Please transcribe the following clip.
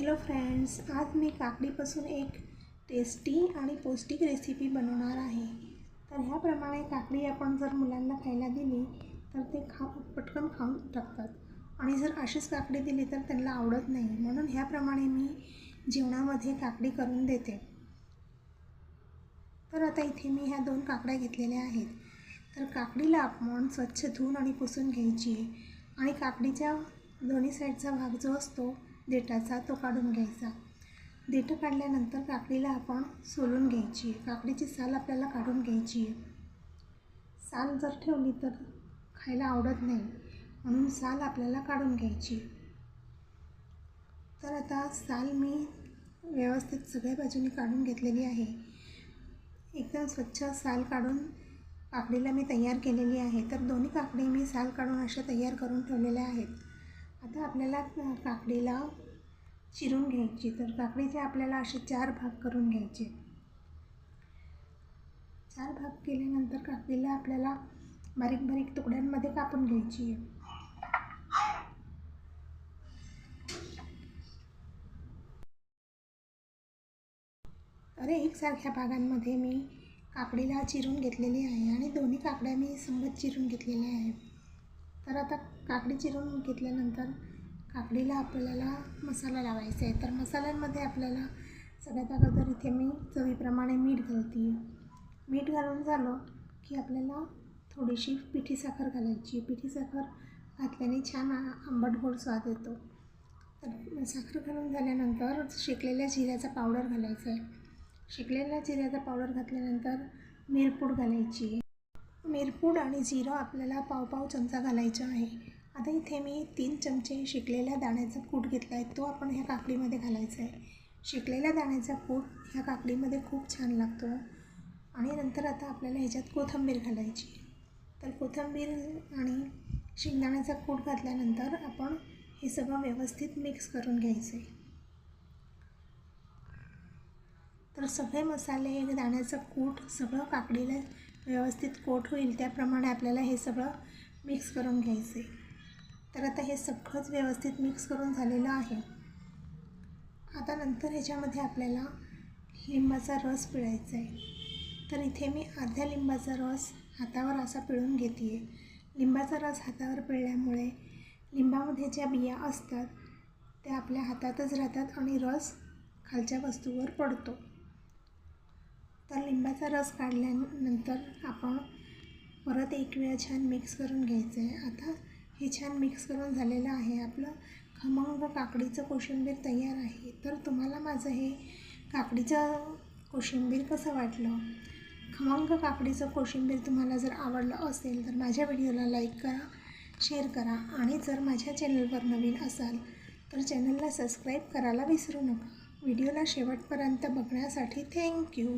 Hello friends आज मी काकडीपासून एक tasty आणि पौष्टिक रेसिपी बनवणार आहे. तर ह्याप्रमाणे काकडी आपण जर मुलांना खायला दिली तर ते खा पटकन खाऊन टाकतात आणि जर अशीच काकडी दिली तर त्यांना आवडत नाही. म्हणून ह्याप्रमाणे मी जेवणामध्ये काकडी करून देते. तर आता इथे मी ह्या दोन काकड्या घेतलेल्या आहेत. तर काकडीला आपण स्वच्छ धुवून आणि पुसून घ्यायची आहे. आणि काकडीच्या दोन्ही साईडचा भाग जो असतो देठाचा तो काढून घ्यायचा. देठं काढल्यानंतर काकडीला आपण सोलून घ्यायची. आहे काकडीची साल आपल्याला काढून घ्यायची आहे. साल जर ठेवली तर खायला आवडत नाही. म्हणून साल आपल्याला काढून घ्यायची. तर आता साल मी व्यवस्थित सगळ्या बाजूनी काढून घेतलेली आहे. एकदम स्वच्छ साल काढून काकडीला मी तयार केलेली आहे. तर दोन्ही काकडी मी साल काढून अशा तयार करून ठेवलेल्या आहेत. आता आपल्याला काकडीला चिरून घ्यायची. तर काकडीचे आपल्याला असे चार भाग करून घ्यायचे. चार भाग केल्यानंतर काकडीला आपल्याला बारीक बारीक तुकड्यांमध्ये कापून घ्यायची आहे. अरे एकसारख्या भागांमध्ये मी काकडीला चिरून घेतलेली आहे आणि दोन्ही काकड्या मी संगत चिरून घेतलेल्या आहे तर आता काकडी चिरून घेतल्यानंतर काकडीला आपल्याला मसाला लावायचा आहे. तर मसाल्यांमध्ये आपल्याला सगळ्यात अगोदर इथे मी चवीप्रमाणे मीठ घालते. मीठ घालून झालं की आपल्याला थोडीशी पिठी साखर घालायची. पिठी साखर घातल्याने छान आंबट गोड स्वाद येतो. तर साखर घालून झाल्यानंतर शेकलेल्या जिऱ्याचा पावडर घालायचा आहे. शेकलेल्या जिऱ्याचा पावडर घातल्यानंतर मिरपूड घालायची. मिरपूड आणि जिरं आपल्याला पाव पाव चमचा घालायचा आहे. आता इथे मी तीन चमचे शिकलेल्या दाण्याचा कूट घेतला आहे. तो आपण ह्या काकडीमध्ये घालायचा आहे. शिकलेल्या दाण्याचा कूट ह्या काकडीमध्ये खूप छान लागतो. आणि नंतर आता आपल्याला ह्याच्यात कोथिंबीर घालायची तर कोथिंबीर आणि शेंगदाण्याचा कूट घातल्यानंतर आपण हे सगळं व्यवस्थित मिक्स करून घ्यायचं आहे. तर सगळे मसाले दाण्याचं कूट सगळं काकडीला व्यवस्थित कोट होईल त्याप्रमाणे आपल्याला हे सगळं मिक्स करून घ्यायचं आहे. तर आता हे सगळंच व्यवस्थित मिक्स करून झालेलं आहे. आता नंतर ह्याच्यामध्ये आपल्याला लिंबाचा रस पिळायचा आहे. तर इथे मी अर्ध्या लिंबाचा रस हातावर असा पिळून घेते आहे लिंबाचा रस हातावर पिळल्यामुळे लिंबामध्ये ज्या बिया असतात त्या आपल्या हातातच राहतात आणि रस खालच्या वस्तूवर पडतो. तर लिंबाचा रस काढल्यानंतर आपण परत एक वेळा छान मिक्स करून घ्यायचं आहे. आता हे छान मिक्स करून झालेलं आहे. आपलं खमंग काकडीचं कोशिंबीर तयार आहे. तर तुम्हाला माझं हे काकडीचं कोशिंबीर कसं वाटलं? खमंग काकडीचं कोशिंबीर तुम्हाला जर आवडलं असेल तर माझ्या व्हिडिओला लाईक करा शेअर करा आणि जर माझ्या चॅनलवर नवीन असाल तर चॅनलला सबस्क्राईब करायला विसरू नका. व्हिडिओला शेवटपर्यंत बघण्यासाठी थँक्यू